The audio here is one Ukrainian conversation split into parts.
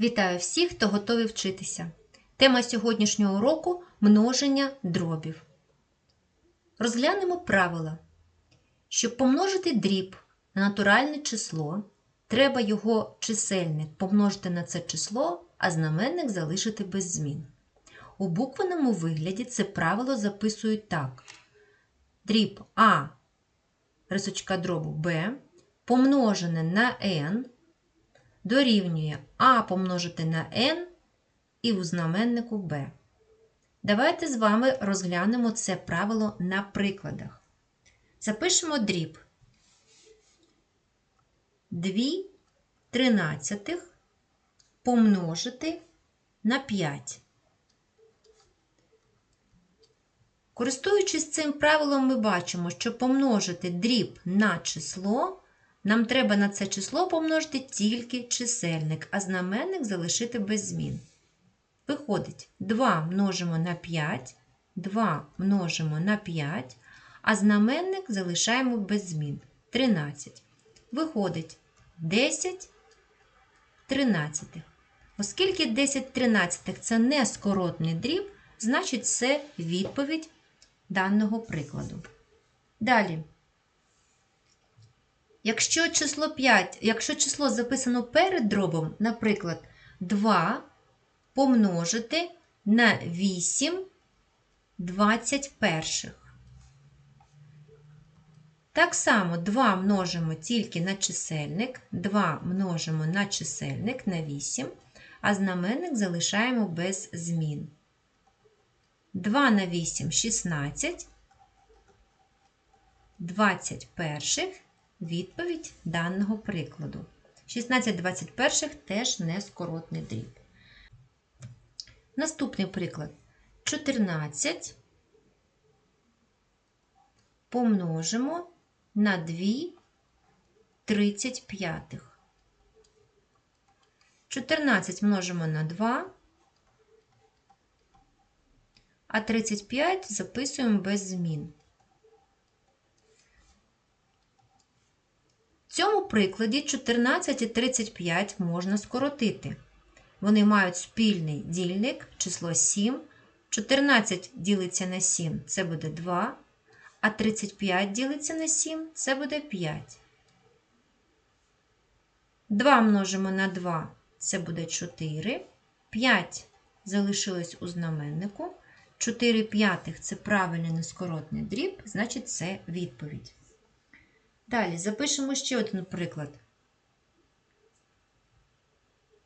Вітаю всіх, хто готовий вчитися. Тема сьогоднішнього уроку множення дробів. Розглянемо правила. Щоб помножити дріб на натуральне число, треба його чисельник помножити на це число, а знаменник залишити без змін. У буквеному вигляді це правило записують так: дріб А рисочка дробу Б помножене на n дорівнює А помножити на n і у знаменнику b. Давайте з вами розглянемо це правило на прикладах. Запишемо дріб 2 тринадцятих помножити на 5. Користуючись цим правилом, ми бачимо, що помножити дріб на число, нам треба на це число помножити тільки чисельник, а знаменник залишити без змін. Виходить, 2 множимо на 5, 2 множимо на 5, а знаменник залишаємо без змін 13. Виходить 10 тринадцятих. Оскільки 10 тринадцятих це не скоротний дріб, значить це відповідь даного прикладу. Далі. Якщо число 5, якщо число записано перед дробом, наприклад, 2 помножити на 8 21. Так само 2 множимо тільки на чисельник, 2 множимо на чисельник на 8, а знаменник залишаємо без змін. 2 на 8 16, 21 відповідь даного прикладу. 16 21 теж не скоротний дріб. Наступний приклад. 14 помножимо на 2 35. 14 множимо на 2, а 35 записуємо без змін. Цьому прикладі 14 і 35 можна скоротити. Вони мають спільний дільник, число 7. 14 ділиться на 7, це буде 2, а 35 ділиться на 7, це буде 5. 2 множимо на 2, це буде 4. 5 залишилось у знаменнику. 4 п'ятих це правильний нескоротний дріб, значить це відповідь. Далі запишемо ще один приклад.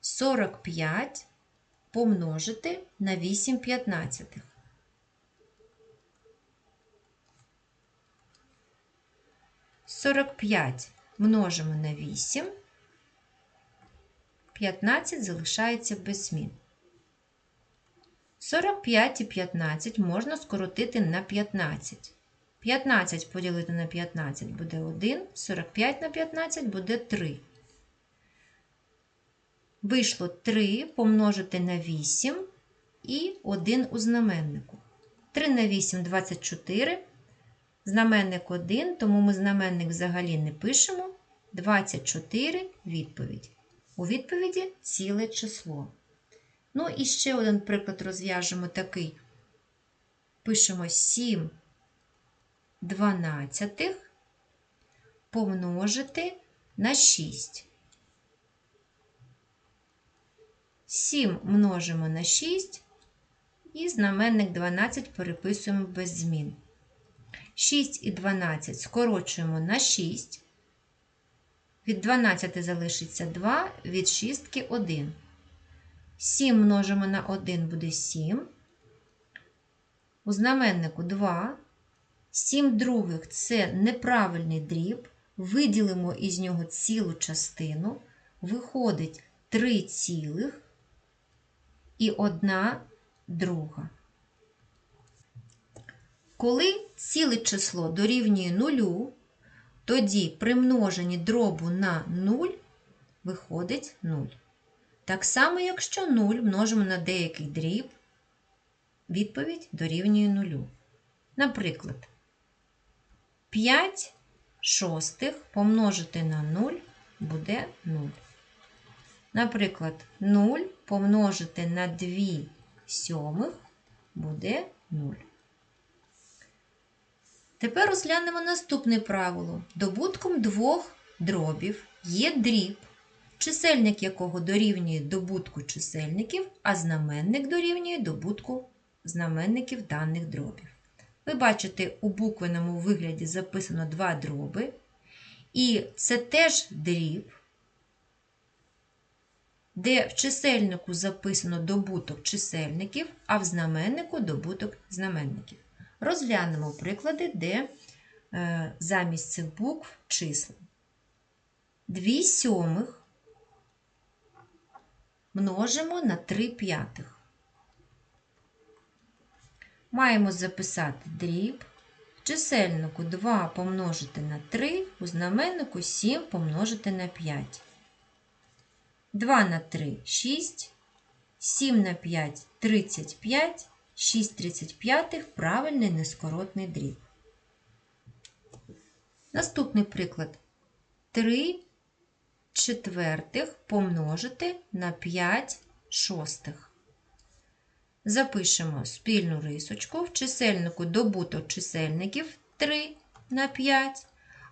45 помножити на 8 п'ятнадцятих. Сорок п'ять множимо на 8, 15 залишається без змін. 45 і 15 можна скоротити на 15. 15 поділити на 15 буде 1, 45 на 15 буде 3. Вийшло 3 помножити на 8 і 1 у знаменнику. 3 на 8 24. Знаменник 1, тому ми знаменник взагалі не пишемо. 24 відповідь. У відповіді ціле число. Ну і ще один приклад розв'яжемо такий. Пишемо 7 дванадцятих помножити на 6. 7 множимо на 6 і знаменник 12 переписуємо без змін. 6 і 12 скорочуємо на 6. Від 12 залишиться 2, від 6 – 1. 7 множимо на 1 буде 7. У знаменнику 2. 7 других це неправильний дріб. Виділимо із нього цілу частину. Виходить 3 цілих і 1 друга. Коли ціле число дорівнює нулю, тоді при множенні дробу на 0 виходить 0. Так само, якщо 0 множимо на деякий дріб, відповідь дорівнює 0. Наприклад, 5 шостих помножити на 0 буде 0. Наприклад, 0 помножити на 2 сьомих буде 0. Тепер розглянемо наступне правило. Добутком двох дробів є дріб, чисельник якого дорівнює добутку чисельників, а знаменник дорівнює добутку знаменників даних дробів. Ви бачите, у буквеному вигляді записано два дроби, і це теж дріб, де в чисельнику записано добуток чисельників, а в знаменнику добуток знаменників. Розглянемо приклади, де е, замість цих букв числа. 2 сьомих множимо на 3 п'ятих. Маємо записати дріб. Чисельнику 2 помножити на 3, у знаменнику 7 помножити на 5. 2 на 3 6, 7 на 5 35, 6 35 правильний нескоротний дріб. Наступний приклад. 3 четвертих помножити на 5 шостих. Запишемо спільну рисочку. В чисельнику добуток чисельників 3 на 5,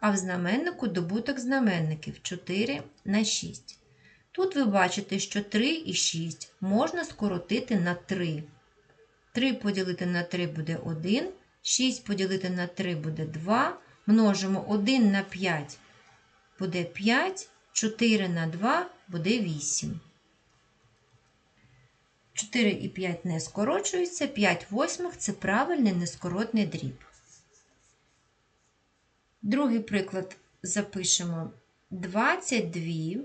а в знаменнику добуток знаменників 4 на 6. Тут ви бачите, що 3 і 6 можна скоротити на 3. 3 поділити на 3 буде 1, 6 поділити на 3 буде 2. Множимо 1 на 5 буде 5, 4 на 2 буде 8. 4 і 5 не скорочуються, 5 восьмих це правильний нескоротний дріб. Другий приклад запишемо 22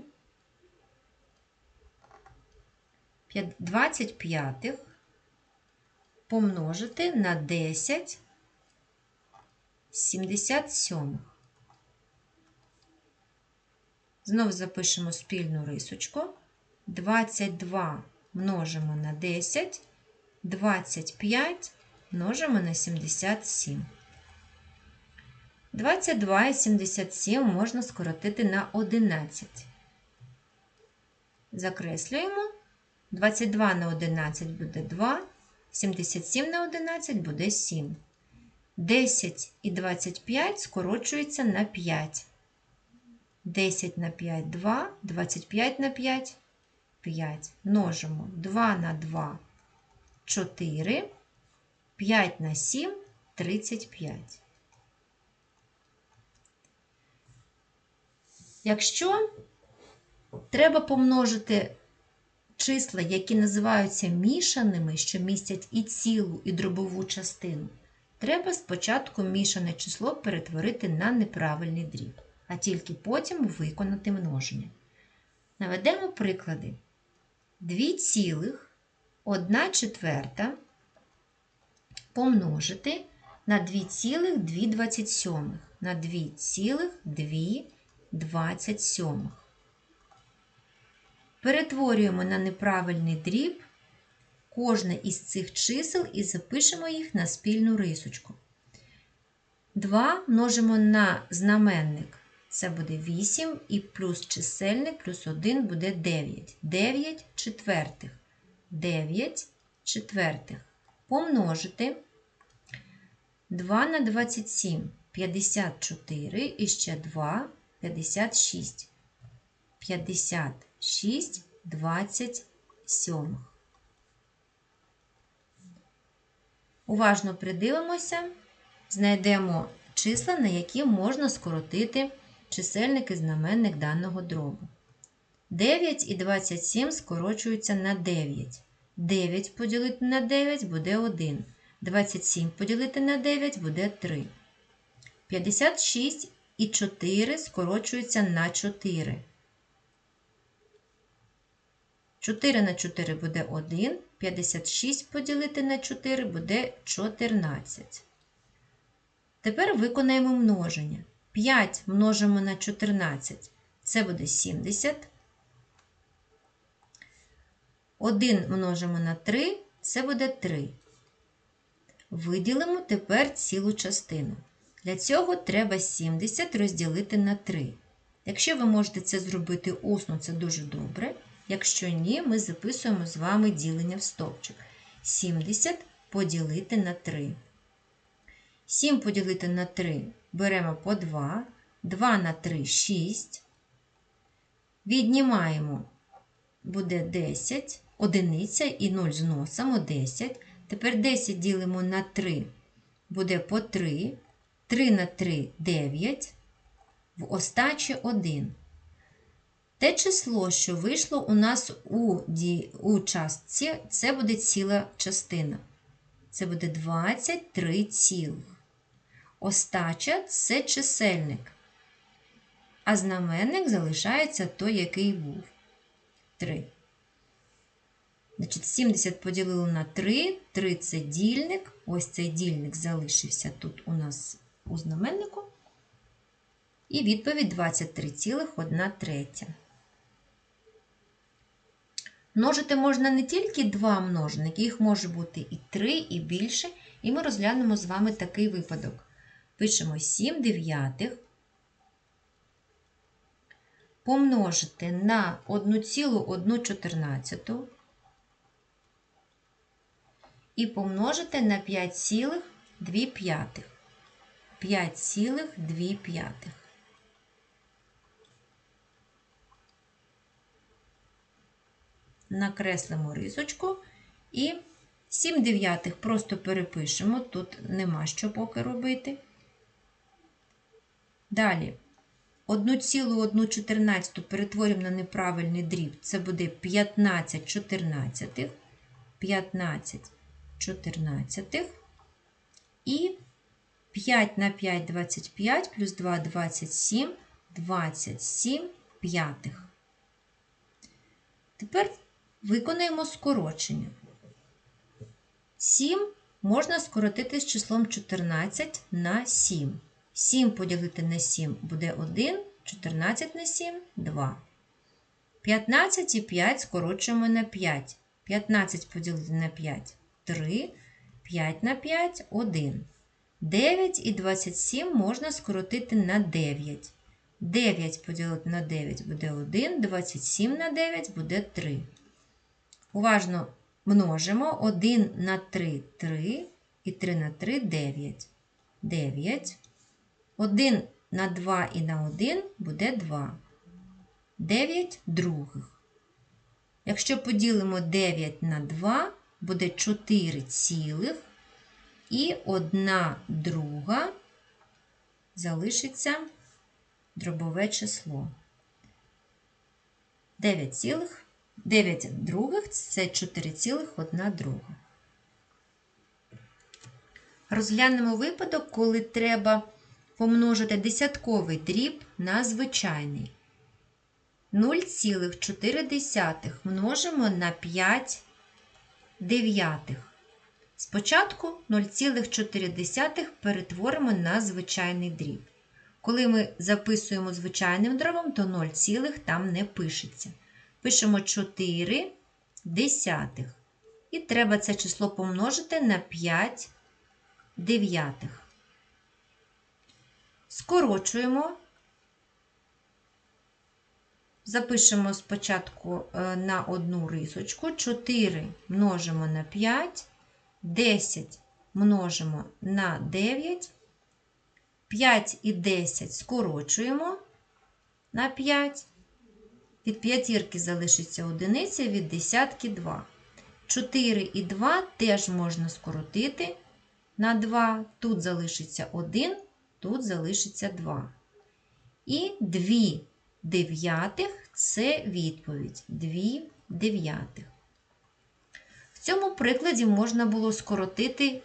25 помножити на 10 77. Знову запишемо спільну рисочку. 22 множимо на 10, 25 множимо на 77. 22 і 77 можна скоротити на 11. Закреслюємо. 22 на 11 буде 2, 77 на 11 буде 7. 10 і 25 скорочуються на 5. 10 на 5 2, 25 на 5 5. Множимо 2 на 2 4, 5 на 7 35. Якщо треба помножити числа, які називаються мішаними, що містять і цілу, і дробову частину, треба спочатку мішане число перетворити на неправильний дріб, а тільки потім виконати множення. Наведемо приклади. 2 цілих 1 четверта помножити на 2,227 на 2,227. Перетворюємо на неправильний дріб кожне із цих чисел і запишемо їх на спільну рисочку. 2 множимо на знаменник. Це буде 8 і плюс чисельник плюс 1 буде 9. 9 четвертих. 9 четвертих. Помножити 2 на 27 54 і ще 2 56. 56 27. Уважно придивимося, знайдемо числа, на які можна скоротити чисельник і знаменник даного дробу. 9 і 27 скорочуються на 9. 9 поділити на 9 буде 1. 27 поділити на 9 буде 3. 56 і 4 скорочуються на 4. 4 на 4 буде 1. 56 поділити на 4 буде 14. Тепер виконаємо множення. 5 множимо на 14, це буде 70. 1 множимо на 3, це буде 3. Виділимо тепер цілу частину. Для цього треба 70 розділити на 3. Якщо ви можете це зробити усно, це дуже добре. Якщо ні, ми записуємо з вами ділення в стовпчик. 70 поділити на 3. 7 поділити на 3 беремо по 2. 2 на 3 6. Віднімаємо, буде 10, одиниця і 0 зносимо 10. Тепер 10 ділимо на 3, буде по 3. 3 на 3 9. В остачі 1. Те число, що вийшло у нас у, у частці, це буде ціла частина. Це буде 23 цілих. Остача це чисельник. А знаменник залишається той, який був. 3. Значить, 70 поділили на 3, 3 це дільник. Ось цей дільник залишився тут у нас у знаменнику. І відповідь 23,1 третя. Множити можна не тільки два множники, їх може бути і 3, і більше. І ми розглянемо з вами такий випадок. Пишемо 7 дев'ятих помножити на 1,114 і помножити на 5,2 п'ятих. 5,2 п'ятих. Накреслимо рисочку і 7 дев'ятих просто перепишемо, тут нема що поки робити. Далі 1,114 перетворюємо на неправильний дріб, це буде 15 чотирнадцятих, 15 чотирнадцятих і 5 на 5 25 плюс 2 27, 27 п'ятих. Тепер виконаємо скорочення. 7 можна скоротити з числом 14 на 7. 7 поділити на 7 буде 1, 14 на 7 2. 15 і 5 скорочуємо на 5. 15 поділити на 5 3, 5 на 5 1. 9 і 27 можна скоротити на 9. 9 поділити на 9 буде 1, 27 на 9 буде 3. Уважно множимо 1 на 3 3 і 3 на 3 9. 9. 1 на 2 і на 1 буде 2. 9 других. Якщо поділимо 9 на 2, буде 4 цілих і 1 друга залишиться дробове число. 9 цілих, 9 других це 4,1 друга. Розглянемо випадок, коли треба помножити десятковий дріб на звичайний. 0,4 множимо на 5 дев'ятих. Спочатку 0,4 перетворимо на звичайний дріб. Коли ми записуємо звичайним дробом, то 0, там не пишеться. Пишемо 4 десятих. І треба це число помножити на 5 дев'ятих. Скорочуємо. Запишемо спочатку е, на одну рисочку. 4 множимо на 5, 10 множимо на 9, 5 і 10 скорочуємо на 5. Від п'ятірки залишиться одиниця, від десятки 2. 4 і 2 теж можна скоротити на 2. Тут залишиться 1, тут залишиться 2. І 2 дев'ятих це відповідь. 2 дев'ятих. В цьому прикладі можна було скоротити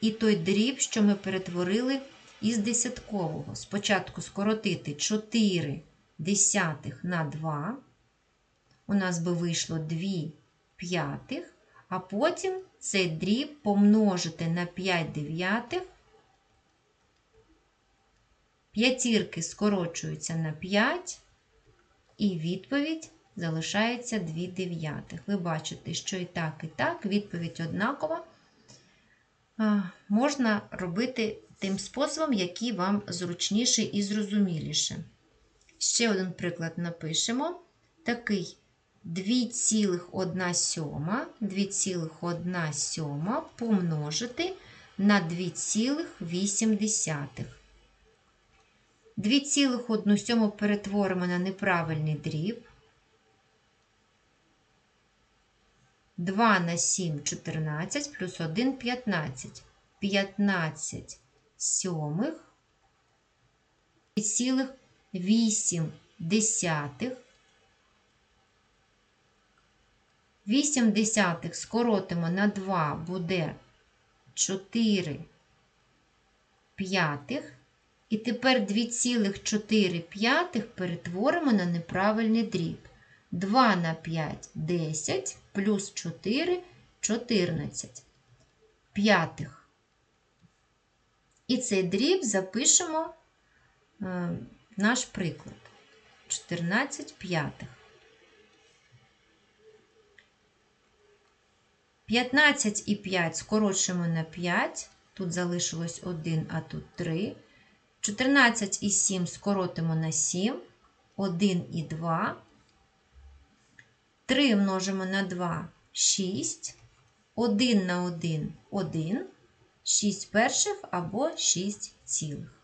і той дріб, що ми перетворили із десяткового. Спочатку скоротити 4 десятих на 2. У нас би вийшло 2 п'ятих, а потім цей дріб помножити на 5 дев'ятих. П'ятірки скорочуються на 5, і відповідь залишається 2 дев'ятих. Ви бачите, що і так, і так, відповідь однакова. Можна робити тим способом, який вам зручніше і зрозуміліше. Ще один приклад напишемо. Такий 2,1 сьома, 2,1 сьома помножити на 2,8. 2,1 сьому перетворимо на неправильний дріб. 2 на 7 – 14, плюс 1 – 15. 15 сьомих. 2,8 десятих. 8 десятих скоротимо на 2 буде 4 п'ятих. І тепер 2,4 п'ятих перетворимо на неправильний дріб. 2 на 5 – 10, плюс 4 – 14 п'ятих. І цей дріб запишемо е, наш приклад. 14 п'ятих. 15 і 5 скорочуємо на 5. Тут залишилось 1, а тут 3. 14 і 7 скоротимо на 7. 1 і 2. 3 множимо на 2 6. 1 на 1 1. 6 перших або 6 цілих.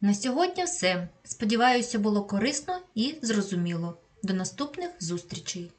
На сьогодні все. Сподіваюся, було корисно і зрозуміло. До наступних зустрічей!